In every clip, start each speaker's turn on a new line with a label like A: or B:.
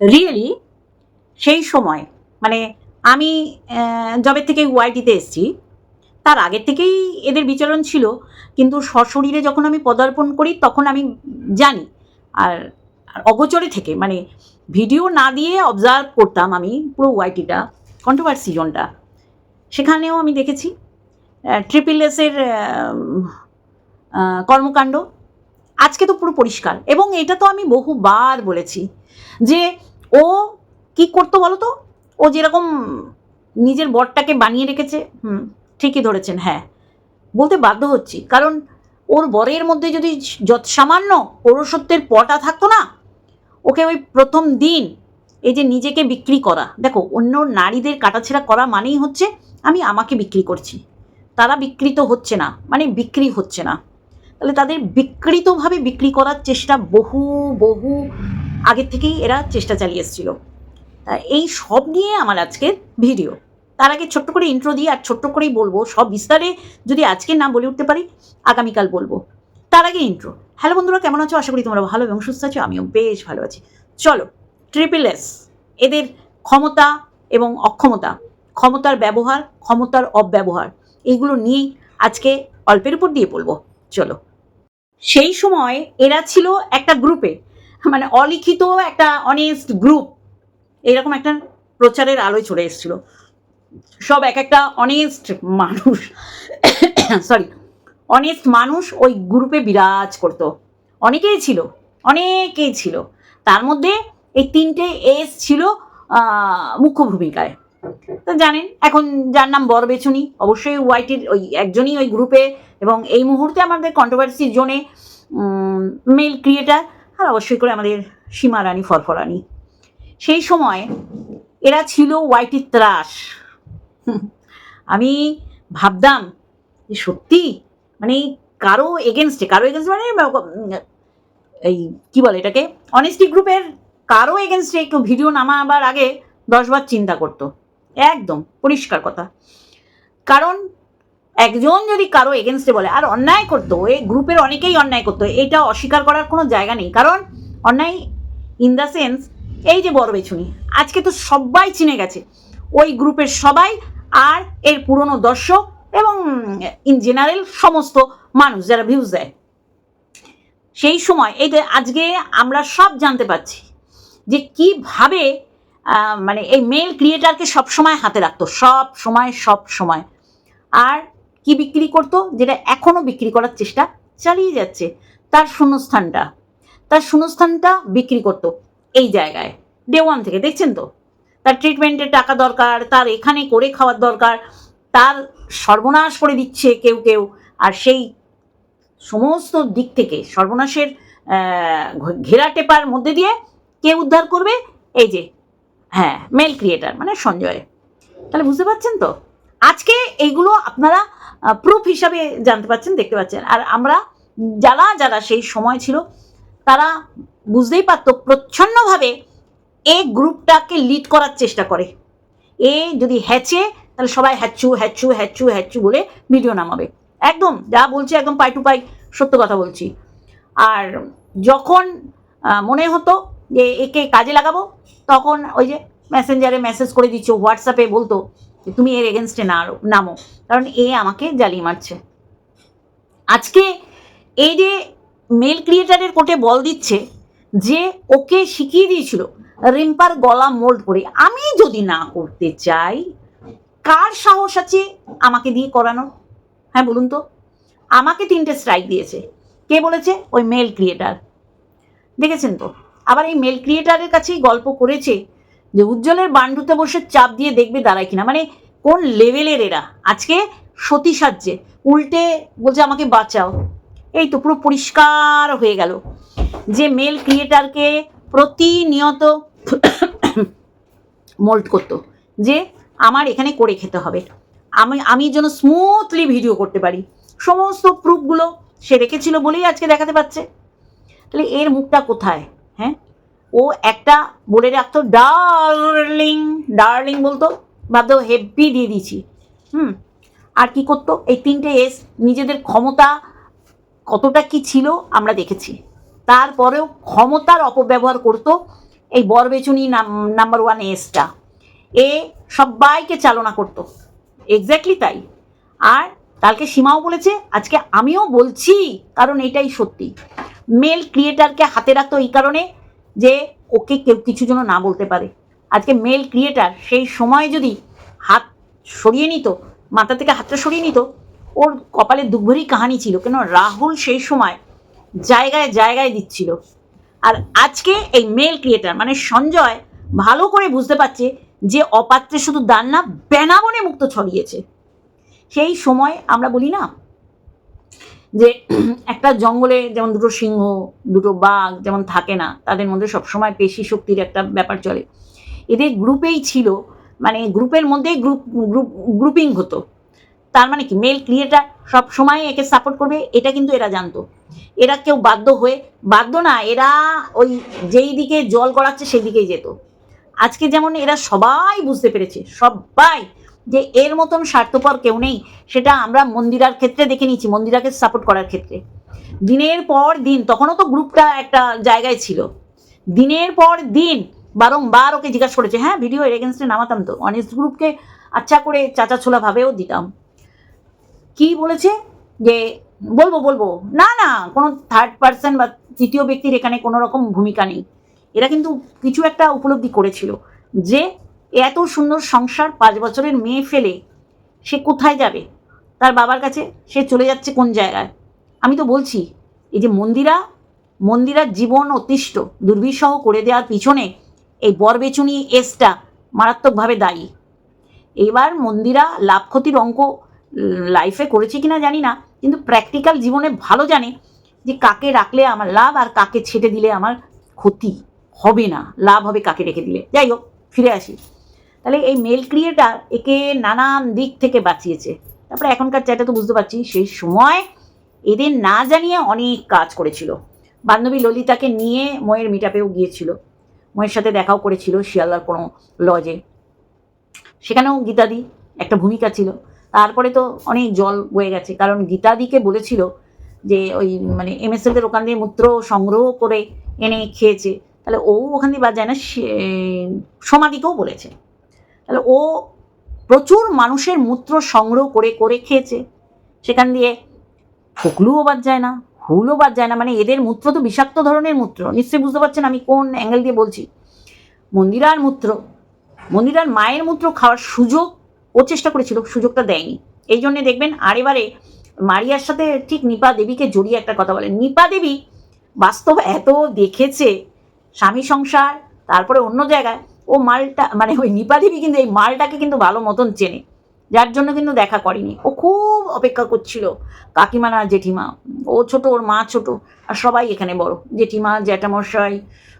A: Really সেই সময় মানে আমি যবে থেকে ওয়াইটিতে এসেছি, তার আগের থেকেই এদের বিচরণ ছিল, কিন্তু সশরীরে যখন আমি পদার্পণ করি, তখন আমি জানি, আর অগোচরে থেকে মানে ভিডিও না দিয়ে অবজার্ভ করতাম আমি পুরো ওয়াইটিটা কন্ট্রোভার্সি জোনটা। সেখানেও আমি দেখেছি ট্রিপল এসের কর্মকাণ্ড। আজকে তো পুরো পরিষ্কার, এবং এটা তো আমি বহুবার বলেছি, যে ও কি করতো বলো তো ও যেরকম নিজের বরটাকে বানিয়ে রেখেছে, হুম, ঠিকই ধরেছেন হ্যাঁ। বলতে বাধ্য হচ্ছি, কারণ ওর বরের মধ্যে যদি যত সামান্য পৌরসত্বের পটা থাকতো না, ওকে ওই প্রথম দিন এই যে নিজেকে বিক্রি করা, দেখো, অন্য নারীদের কাটাছেড়া করা মানেই হচ্ছে আমি আমাকে বিক্রি করছি। তারা বিকৃত হচ্ছে না মানে বিক্রি হচ্ছে না। তাহলে তাদের বিকৃতভাবে বিক্রি করার চেষ্টা বহু বহু আগের থেকেই এরা চেষ্টা চালিয়ে এসেছিল। এই সব নিয়ে আমার আজকের ভিডিও। তার আগে ছোট্ট করে ইন্ট্রো দিয়ে আর ছোট্ট করেই বলব, সব বিস্তারে যদি আজকে না বলে উঠতে পারি, আগামীকাল বলব। তার আগে ইন্ট্রো হ্যালো বন্ধুরা, কেমন আছো? আশা করি তোমরা ভালো এবং সুস্থ আছো, আমিও বেশ ভালো আছি। চলো ট্রিপল এস এদের ক্ষমতা এবং অক্ষমতা, ক্ষমতার ব্যবহার, ক্ষমতার অব্যবহার, এইগুলো নিয়েই আজকে অল্পের উপর দিয়ে বলব। চলো। সেই সময় এরা ছিল একটা গ্রুপে মানে অলিখিত একটা অনেস্ট গ্রুপ এরকম একটা প্রচারের আলোয় চলে এসেছিল। সব এক একটা অনেস্ট মানুষ সরি অনেস্ট মানুষ ওই গ্রুপে বিরাজ করতো। অনেকেই ছিল অনেকেই ছিল। তার মধ্যে এই তিনটে এস ছিল মুখ্য ভূমিকায়। তো জানেন, এখন যার নাম বরবেচুনি অবশ্যই ওয়াইটির ওই একজনই ওই গ্রুপে এবং এই মুহূর্তে আমাদের কন্ট্রোভার্সি জোনে মেল ক্রিয়েটার আর অবশ্যই করে আমাদের সীমা রানী ফরফরানি সেই সময় এরা ছিল ওয়াইটির ত্রাস আমি ভাবতাম যে সত্যি মানে কারও এগেনস্টে কারও এগেনস্ট মানে এই কি বলে এটাকে? অনেস্টি গ্রুপের কারও এগেনস্টে একটু ভিডিও নামাবার আগে দশবার চিন্তা করতো। একদম, পরিষ্কার কথা। কারণ একজন যদি কারও এগেনস্টে বলে, আর অন্যায় করতো এই গ্রুপের অনেকেই অন্যায় করতো, এটা অস্বীকার করার কোনো জায়গা নেই। কারণ অন্যায় ইন দ্য সেন্স এই যে বড় বেছুনি, আজকে তো সবাই চিনে গেছে, ওই গ্রুপের সবাই আর এর পুরনো দর্শক এবং ইন জেনারেল সমস্ত মানুষ যারা ভিউজ দেয়। সেই সময় এই আজকে আমরা সব জানতে পারছি যে কীভাবে মানে এই মেল ক্রিয়েটারকে সব সময় হাতে রাখতো সব সময় সব সময় আর কি বিক্রি করতো? যেটা এখনও বিক্রি করার চেষ্টা চালিয়ে যাচ্ছে। তার শূন্যস্থানটা তার শূন্যস্থানটা বিক্রি করতো এই জায়গায়। ডে ওয়ান থেকে, দেখছেন তো? তার ট্রিটমেন্টের টাকা দরকার, তার এখানে করে খাওয়ার দরকার, তার সর্বনাশ করে দিচ্ছে কেউ কেউ। আর সেই সমস্ত দিক থেকে, সর্বনাশের ঘেরা টেপার মধ্যে দিয়ে কে উদ্ধার করবে? এই যে হ্যাঁ মেল ক্রিয়েটার মানে সঞ্জয়। তাহলে বুঝতে পারছেন তো? আজকে এইগুলো আপনারা প্রুফ হিসাবে জানতে পাচ্ছেন দেখতে পাচ্ছেন। আর আমরা যারা যারা সেই সময় ছিল, তারা বুঝতেই পারতো প্রচ্ছন্নভাবে এ গ্রুপটাকে লিড করার চেষ্টা করে। এ যদি হ্যাচে, তাহলে সবাই হ্যাচু হ্যাচু হ্যাচু হ্যাচু বলে ভিডিও নামাবে। একদম, যা বলছি একদম পাই টু পাই, সত্য কথা বলছি। আর যখন মনে হতো যে একে কাজে লাগাবো, তখন ওই যে মেসেঞ্জারে মেসেজ করে দিচ্ছ হোয়াটসঅ্যাপে বলতো যে তুমি এর এগেনস্টে নামো। কারণ এ আমাকে জ্বালিয়ে মারছে। আজকে এই যে মেল ক্রিয়েটারের কোর্টে বল দিচ্ছে যে ওকে শিখিয়ে দিয়েছিল রিম্পার গলা মোল্ড করে, আমি যদি না করতে চাই, কার সাহস আছে আমাকে দিয়ে করানো? হ্যাঁ বলুন তো। আমাকে তিনটে স্ট্রাইক দিয়েছে। কে বলেছে? ওই মেল ক্রিয়েটার দেখেছেন তো? আবার এই মেল ক্রিয়েটারের কাছেই গল্প করেছে যে উজ্জ্বলের বান্ডুতে বসে চাপ দিয়ে দেখবে দাঁড়ায় কিনা। মানে কোন লেভেলের এরা? আজকে সতী সাজছে উল্টে বলছে, আমাকে বাঁচাও। এই তো পুরো পরিষ্কার হয়ে গেল। যে মেল ক্রিয়েটারকে প্রতিনিয়ত মোল্ড করতো, যে আমার এখানে করে খেতে হবে। আমি আমি যেন স্মুথলি ভিডিও করতে পারি। সমস্ত প্রুফগুলো সে রেখেছিল বলেই আজকে দেখাতে পাচ্ছে তাহলে এর মুখটা কোথায়? হ্যাঁ? ও একটা বলে রাখতো ডার্লিং ডার্লিং বলতো ভাবতো হেভি দিয়ে দিয়েছি। হুম, আর কি করতো? এই তিনটে এস নিজেদের ক্ষমতা কতটা কি ছিল আমরা দেখেছি। তারপরেও ক্ষমতার অপব্যবহার করতো এই বরবেচুনি নাম্বার ওয়ান এসটা এ সবাইকে চালনা করতো। এক্স্যাক্টলি তাই। আর কালকে সীমাও বলেছে, আজকে আমিও বলছি, কারণ এটাই সত্যি। মেল ক্রিয়েটারকে হাতে রাখতো এই কারণে যে ওকে কেউ কিছু যেন না বলতে পারে। আজকে মেল ক্রিয়েটার সেই সময় যদি হাত সরিয়ে নিত, মাথা থেকে হাতটা সরিয়ে নিত, ওর কপালে দুর্ভরই কাহানি ছিল। কেন রাহুল সেই সময় জায়গায় জায়গায় দিচ্ছিল। আর আজকে এই মেল ক্রিয়েটার মানে সঞ্জয় ভালো করে বুঝতে পারছে যে অপাত্রে শুধু দান না বেনাবনে মুক্ত ছড়িয়েছে। সেই সময় আমরা বলি না যে একটা জঙ্গলে যেমন দুটো সিংহ, দুটো বাঘ যেমন থাকে না, তাদের মধ্যে সবসময় পেশি শক্তির একটা ব্যাপার চলে। এদের গ্রুপেই ছিল মানে গ্রুপের মধ্যেই গ্রুপ গ্রুপ গ্রুপিং হতো। তার মানে কি? মেল ক্রিয়েটার সব সময় একে সাপোর্ট করবে, এটা কিন্তু এরা জানতো। এরা কেউ বাধ্য হয়ে, বাধ্য না, এরা ওই যেই দিকে জল গড়াচ্ছে, সেই দিকেই যেত। আজকে যেমন এরা সবাই বুঝতে পেরেছে, সবাই যে এর মতন স্বার্থপর কেউ নেই, সেটা আমরা মন্দিরার ক্ষেত্রে দেখে নিয়েছি, মন্দিরাকে সাপোর্ট করার ক্ষেত্রে। দিনের পর দিন, তখনও তো গ্রুপটা একটা জায়গায় ছিল। দিনের পর দিন বারংবার ওকে জিজ্ঞাসা করেছে হ্যাঁ ভিডিও এর এগেনস্টে নামাতাম তো অনেস্ট গ্রুপকে আচ্ছা করে চাচা ছোলা ভাবেও দিতাম। কি বলেছে? যে, বলব বলব। না না, কোনো থার্ড পার্সন বা তৃতীয় ব্যক্তির এখানে কোনো রকম ভূমিকা নেই। এরা কিন্তু কিছু একটা উপলব্ধি করেছিল যে এত সুন্দর সংসার পাঁচ বছরের মেয়ে ফেলে, সে কোথায় যাবে? তার বাবার কাছে সে চলে যাচ্ছে কোন জায়গায়? আমি তো বলছি, এই যে মন্দিরা মন্দিরার জীবন অতিষ্ঠ, দুর্বিষহ করে দেওয়ার পিছনে এই বরবেচুনি এসটা মারাত্মকভাবে দায়ী। এবার মন্দিরা লাভ ক্ষতির অঙ্ক লাইফে করেছে কিনা জানি না, কিন্তু প্র্যাকটিক্যাল জীবনে ভালো জানে যে কাকে রাখলে আমার লাভ আর কাকে ছেটে দিলে আমার ক্ষতি হবে না, লাভ হবে কাকে রেখে দিলে। যাই হোক, ফিরে আসি। তাহলে এই মেল ক্রিয়েটার একে নানান দিক থেকে বাঁচিয়েছে। তারপরে এখনকার চ্যাটে তো বুঝতে পারছি সেই সময় এদের না জানিয়ে অনেক কাজ করেছিল। বান্ধবী ললিতাকে নিয়ে ময়ের মিটাপেও গিয়েছিল। ময়ের সাথে দেখাও করেছিল শিয়ালদার কোনো লজে সেখানেও গীতাদি একটা ভূমিকা ছিল। তারপরে তো অনেক জল বয়ে গেছে। কারণ গীতাদিকে বলেছিল যে ওই মানে এম এস এমএসএলদের ওখান দিয়ে মূত্র সংগ্রহ করে এনে খেয়েছে। তাহলে ও ওখান দিয়ে বাদ যায় না সমাধিকেও বলেছে। তাহলে ও প্রচুর মানুষের মূত্র সংগ্রহ করে করে খেয়েছে। সেখান দিয়ে ফুকলুও বাদ যায় না, হুলও বাদ যায় না মানে এদের মূত্র তো বিষাক্ত ধরনের মূত্র। নিশ্চয়ই বুঝতে পারছেন আমি কোন অ্যাঙ্গেল দিয়ে বলছি। মন্দিরার মূত্র, মন্দিরার মায়ের মূত্র খাওয়ার সুযোগ ও চেষ্টা করেছিল, সুযোগটা দেয়নি। এই জন্যে দেখবেন আরেবারে মারিয়ার সাথে ঠিক নিপা দেবীকে জড়িয়ে একটা কথা বলেন। নিপা দেবী বাস্তব এত দেখেছে, স্বামী সংসার, তারপরে অন্য জায়গায় ও মালটা মানে ওই নিপা দেবী কিন্তু এই মালটাকে কিন্তু ভালো মতন চেনে। যার জন্য কিন্তু দেখা করেনি। ও খুব অপেক্ষা করছিল, কাকিমা না জেঠিমা। ও ছোট, ওর মা ছোট, আর সবাই এখানে বড়। জেঠিমা, জ্যাঠামশাই,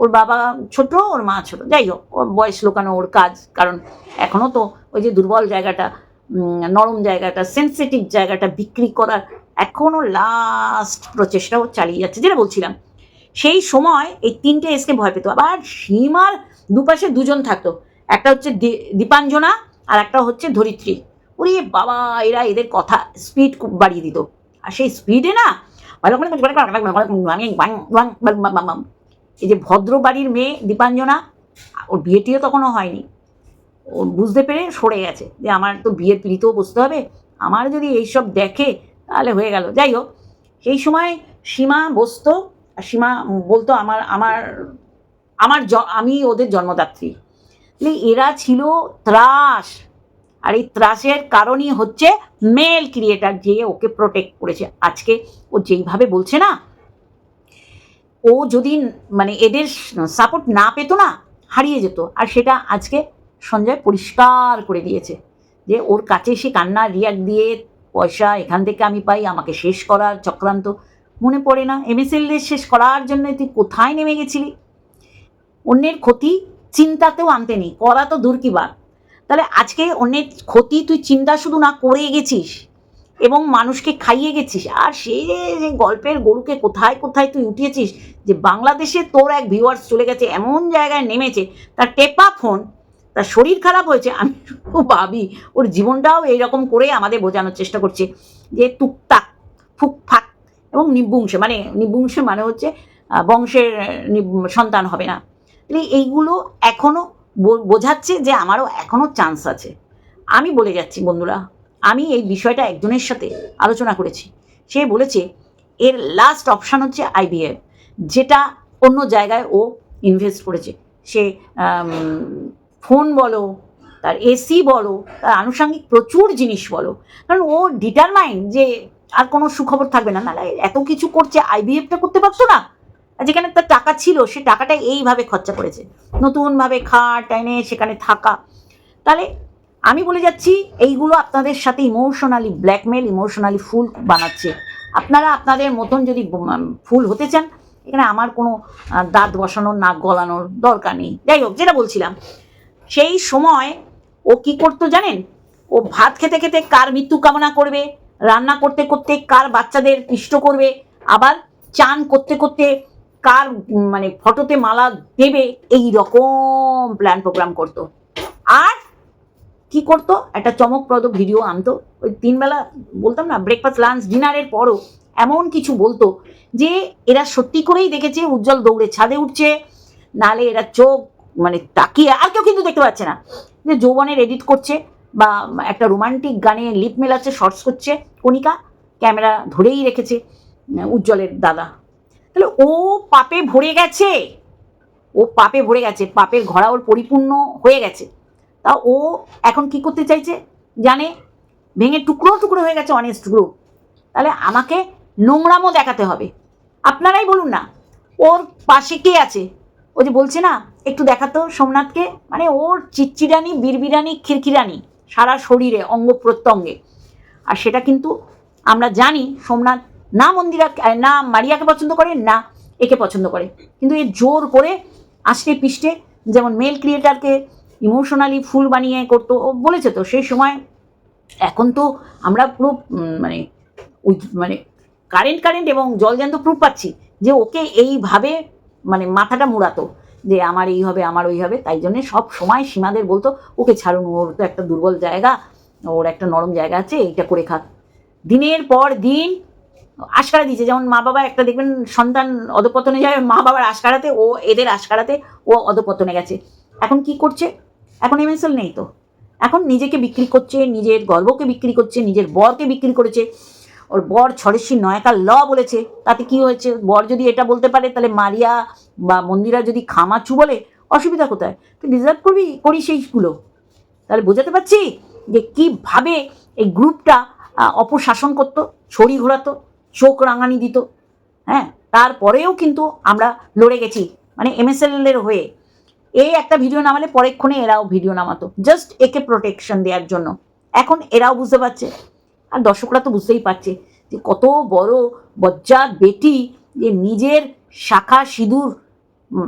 A: ওর বাবা ছোট, ওর মা ছোট। যাই হোক, ওর বয়স লোকানো ওর কাজ। কারণ এখনও তো ওই যে দুর্বল জায়গাটা নরম জায়গাটা সেন্সিটিভ জায়গাটা বিক্রি করার এখনও লাস্ট প্রচেষ্টাও চালিয়ে যাচ্ছে। যেটা বলছিলাম, সেই সময় এই তিনটে এসকে ভয় পেত। আবার সীমার দুপাশে দুজন থাকতো। একটা হচ্ছে দীপাঞ্জনা আর একটা হচ্ছে ধরিত্রী। ওরে বাবা, এরা এদের কথা স্পিড খুব বাড়িয়ে দিত। আর সেই স্পিডে না, এই যে ভদ্র বাড়ির মেয়ে দীপাঞ্জনা, ওর বিয়েটিও তখনও হয়নি। ও বুঝতে পেরে সরে গেছে যে আমার তো বিয়ের পিড়িতেও বসতে হবে। আমার যদি এইসব দেখে, তাহলে হয়ে গেল। যাই হোক, সেই সময় সীমা বসতো, আর সীমা বলতো, আমার আমার আমার আমি ওদের জন্মদাত্রী। তাহলে এরা ছিল ত্রাস। আর এই ত্রাসের কারণই হচ্ছে মেল ক্রিয়েটার যে ওকে প্রোটেক্ট করেছে। আজকে ও যেইভাবে বলছে না, ও যদি মানে এদের সাপোর্ট না পেতো না, হারিয়ে যেত। আর সেটা আজকে সঞ্জয় পরিষ্কার করে দিয়েছে যে ওর কাছে সে কান্না রিয়াক্ট দিয়ে পয়সা এখান থেকে আমি পাই, আমাকে শেষ করার চক্রান্ত। মনে পড়ে না এমএসএলদের শেষ করার জন্য তুই কোথায় নেমে গেছিলি? অন্যের ক্ষতি চিন্তাতেও আনতে নেই, করা তো দূর কি বাদ তাহলে আজকে অন্যের ক্ষতি তুই চিন্তা শুধু না করে গেছিস এবং মানুষকে খাইয়ে গেছিস, আর সে গল্পের গরুকে কোথায় কোথায় তুই উঠিয়েছিস, যে বাংলাদেশে তোর এক ভিউয়ার্স চলে গেছে, এমন জায়গায় নেমেছে, তার টেপা ফোন, তার শরীর খারাপ হয়েছে, আমি শুধু ভাবি, ওর জীবনটাও এইরকম করে আমাদের বোঝানোর চেষ্টা করছে, যে টুকটাক ফুকফাক এবং নিবংশে মানে নিবংশে মানে হচ্ছে বংশের সন্তান হবে না। তাহলে এইগুলো এখনও বোঝাচ্ছে যে আমারও এখনও চান্স আছে। আমি বলে যাচ্ছি বন্ধুরা, আমি এই বিষয়টা একজনের সাথে আলোচনা করেছি। সে বলেছে, এর লাস্ট অপশান হচ্ছে আইবিএফ যেটা অন্য জায়গায় ও ইনভেস্ট করেছে। সে ফোন বলো, তার এসি বলো, তার আনুষঙ্গিক প্রচুর জিনিস বলো। কারণ ও ডিটারমাইন যে আর কোনো সুখবর থাকবে না। নাহলে এত কিছু করছে আইবিএফটা করতে পারতো না। আর যেখানে তার টাকা ছিল, সে টাকাটা এইভাবে খরচা করেছে। নতুনভাবে খাট এনে সেখানে থাকা। তাহলে আমি বলে যাচ্ছি, এইগুলো আপনাদের সাথে ইমোশনালি ব্ল্যাকমেল ইমোশনালি ফুল বানাচ্ছে। আপনারা আপনাদের মতন যদি ফুল হতে চান, এখানে আমার কোনো দাঁত বসানোর, নাক গলানোর দরকার নেই। যাই হোক, যেটা বলছিলাম, সেই সময় ও কি করতো জানেন? ও ভাত খেতে খেতে কার মৃত্যু কামনা করবে? রান্না করতে করতে কার বাচ্চাদের পিষ্ট করবে? আবার চান করতে করতে কার মানে ফটোতে মালা দেবে, এই রকম প্ল্যান প্রোগ্রাম করতো। আর কি করতো? একটা চমকপ্রদ ভিডিও আনতো। ওই তিনবেলা বলতাম না ব্রেকফাস্ট লাঞ্চ ডিনারের পরও এমন কিছু বলতো যে এরা সত্যি করেই দেখেছে, উজ্জ্বল দৌড়ে ছাদে উঠছে, নালে এরা চোখ মানে তাকিয়ে, আর কেউ কিন্তু দেখতে পাচ্ছে না। যে যৌবনের এডিট করছে বা একটা রোমান্টিক গানে লিপ মেলাচ্ছে শর্টস করছে, কণিকা, ক্যামেরা ধরেই রেখেছে, উজ্জ্বলের দাদা। তাহলে ও পাপে ভরে গেছে। ও পাপে ভরে গেছে, পাপের ঘোড়া ওর পরিপূর্ণ হয়ে গেছে। তা ও এখন কি করতে চাইছে? জানে? ভেঙে টুকরো টুকরো হয়ে গেছে অনেস্ট গ্রুপ তাহলে আমাকে নোংরামও দেখাতে হবে। আপনারাই বলুন না, ওর পাশে কে আছে? ও যে বলছে না, একটু দেখাতো সোমনাথকে। মানে ওর চিচ্চিরানি বিড়বিড়ানি খিরখিরানি সারা শরীরে, অঙ্গ প্রত্যঙ্গে। আর সেটা কিন্তু আমরা জানি, সোমনাথ না মন্দিরা না মারিয়াকে পছন্দ করে, না একে পছন্দ করে। কিন্তু এ জোর করে আষ্টে পিষ্টে যেমন মেল ক্রিয়েটারকে ইমোশনালি ফুল বানিয়ে করতো, ও বলেছে তো, সেই সময় এখন তো আমরা পুরো মানে ওই মানে কারেন্ট কারেন্ট এবং জলজান্ত প্রুফ পাচ্ছি যে ওকে এইভাবে মানে মাথাটা মুড়াতো যে আমার এই হবে, আমার ওই হবে। তাই জন্যে সব সময় সীমাদের বলতো, ওকে ছাড়ুন, ওর তো একটা দুর্বল জায়গা, ওর একটা নরম জায়গা আছে, এইটা করে খাক। দিনের পর দিন আশকারা দিয়েছে। যেমন মা বাবা একটা দেখবেন সন্তান অধপতনে যায়, মা বাবার আশকারাতে, ও এদের আশকারাতে, ও অধপতনে গেছে। এখন কি করছে? এখন এমএসএল নেই তো। এখন নিজেকে বিক্রি করছে, নিজের গর্বকে বিক্রি করছে, নিজের বরকে বিক্রি করেছে। ওর বর ছড়েশ্বরী নয়াকার ল বলেছে। তাতে কি হয়েছে? বর যদি এটা বলতে পারে, তাহলে মারিয়া বা মন্দিরা যদি খামাচু বলে, অসুবিধা কোথায়? তুই ডিজার্ভ করবি করি সেইগুলো তাহলে বোঝাতে পারছি যে কীভাবে এই গ্রুপটা অপশাসন করতো ছড়ি ঘোরাতো চোখ রাঙানি দিত। হ্যাঁ তারপরেও কিন্তু আমরা লড়ে গেছি মানে এমএসএল এর হয়ে। এই একটা ভিডিও নামালে পরেক্ষণে এরাও ভিডিও নামাতো জাস্ট একে প্রোটেকশন দেওয়ার জন্য। এখন এরাও বুঝতে পারছে, আর দর্শকরা তো বুঝতেই পারছে যে কত বড় বজ্জাত বেটি যে নিজের শাখা সিঁদুর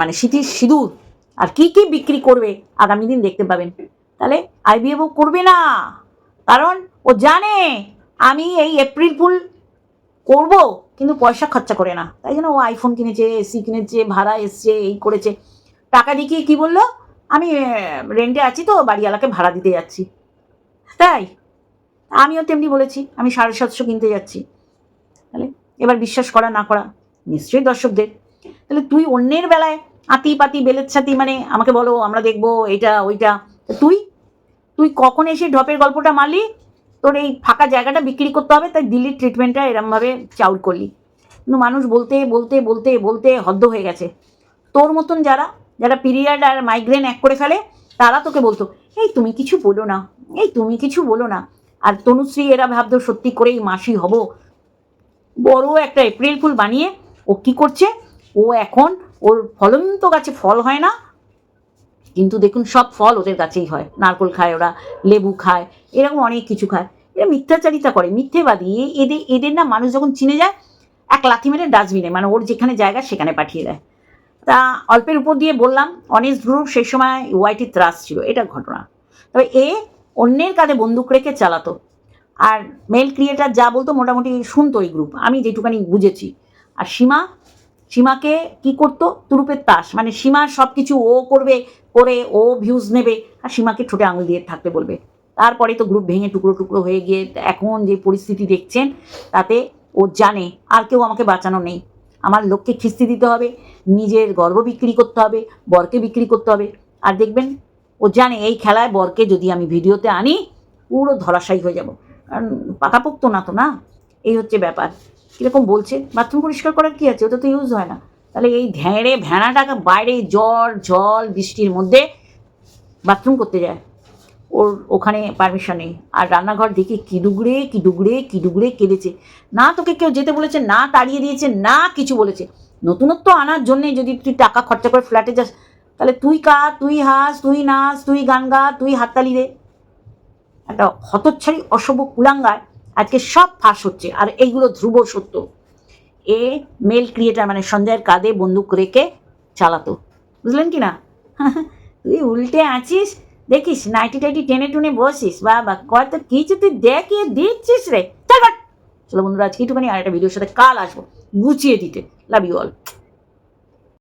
A: মানে সিঁথির সিঁদুর, আর কি কি বিক্রি করবে আগামী দিন দেখতে পাবেন। তাহলে আইবিএফও করবে না, কারণ ও জানে, আমি এই এপ্রিল ফুল করব, কিন্তু পয়সা খরচা করে না। তাই জন্য ও আইফোন কিনেছে এসি কিনেছে, ভাড়া এসছে, এই করেছে। টাকা দেখিয়ে কি বলল? আমি রেন্টে আছি তো, বাড়িওয়ালাকে ভাড়া দিতে যাচ্ছি। তাই? আমিও তেমনি বলেছি, আমি সাড়ে সাতশো কিনতে যাচ্ছি। তাহলে এবার বিশ্বাস করা, না করা, নিশ্চয়ই দর্শকদের। তাহলে তুই অন্যের বেলায় আতি পাতি বেলের ছাতি মানে আমাকে বলো, আমরা দেখব, এটা, ওইটা তুই? তুই কখন এসে ঢপের গল্পটা মারলি? তোর এই ফাঁকা জায়গাটা বিক্রি করতে হবে, তাই দিল্লির ট্রিটমেন্টটা এরমভাবে চাউল করলি। কিন্তু মানুষ বলতে বলতে বলতে বলতে হদ্দ হয়ে গেছে। তোর মতন যারা যারা পিরিয়ড আর মাইগ্রেন এক করে ফেলে, তারা তোকে বলতো, এই তুমি কিছু বলো না, এই তুমি কিছু বলো না। আর তনুশ্রী এরা ভাবতো, সত্যি করেই মাসি হব। বড় একটা এপ্রিল ফুল বানিয়ে ও কি করছে? ও এখন ওর ফলন্ত গাছে ফল হয় না, কিন্তু দেখুন সব ফল ওদের কাছেই হয়। নারকোল খায় ওরা, লেবু খায়, এরকম অনেক কিছু খায়। এরা মিথ্যাচারিতা করে, মিথ্যেবাদী। এদের এদের না মানুষ যখন চিনে যায়, এক লাথি মেরে ডাস্টবিনে মানে ওর যেখানে জায়গা সেখানে পাঠিয়ে দেয়। তা অল্পের উপর দিয়ে বললাম অনেস্ট গ্রুপ সেই সময় ওয়াইটি ত্রাস ছিল, এটা ঘটনা। তবে এ অন্যের কাঁধে বন্দুক রেখে চালাতো। আর মেল ক্রিয়েটার যা বলতো মোটামুটি শুনতো এই গ্রুপ আমি যেটুকানি বুঝেছি। আর সীমা, সীমাকে কি করতো? তুরুপের তাস মানে সীমার সব কিছু ও করবে, করে ও ভিউজ নেবে, আর সীমাকে ঠোঁটে আঙুল দিয়ে থাকতে বলবে। তারপরে তো গ্রুপ ভেঙে টুকরো টুকরো হয়ে গিয়ে এখন যে পরিস্থিতি দেখছেন, তাতে ও জানে আর কেউ আমাকে বাঁচানো নেই। আমার লোককে খিস্তি দিতে হবে, নিজের গর্ব বিক্রি করতে হবে, বরকে বিক্রি করতে হবে। আর দেখবেন, ও জানে এই খেলায় বরকে যদি আমি ভিডিওতে আনি, পুরো ধরাশায়ী হয়ে যাব। কারণ পাকাপোক্ত না তো না? এই হচ্ছে ব্যাপার। কীরকম বলছে? বাথরুম পরিষ্কার করার কী আছে? ওটা তো ইউজ হয় না। তাহলে এই ধ্যাঁড়ে ভেড়াটাকে বাইরে জ্বর জল বৃষ্টির মধ্যে বাথরুম করতে যায়। ওর ওখানে পারমিশন নেই। আর রান্নাঘর দেখে কি ডুগড়ে কি ডুগড়ে কি ডুগড়ে কেঁদেছে। না তোকে কেউ যেতে বলেছে, না তাড়িয়ে দিয়েছে, না কিছু বলেছে। নতুনত্ব আনার জন্যে যদি তুই টাকা খরচা করে ফ্ল্যাটে যাস, তাহলে তুই কা তুই হাস, তুই নাচ তুই গান গা, তুই হাততালি দে। একটা হতচ্ছাড়ি, অশুভ কুলাঙ্গায় আজকে সব ফাঁস হচ্ছে। আর এইগুলো ধ্রুব সত্য। এ মেল ক্রিয়েটার মানে সঞ্জয়ের কাঁধে বন্দুক রেখে চালাতো। বুঝলেন কি না? তুই উল্টে আছিস দেখিস, নাইটি টাইটি টেনে টুনে বসিস, বাবা কত কিছু তুই দেখিয়ে দিচ্ছিস রে। চল বন্ধুরা, আজকে একটুখানি আর একটা ভিডিওর সাথে কাল আসব। গুছিয়ে দিতে। Love you all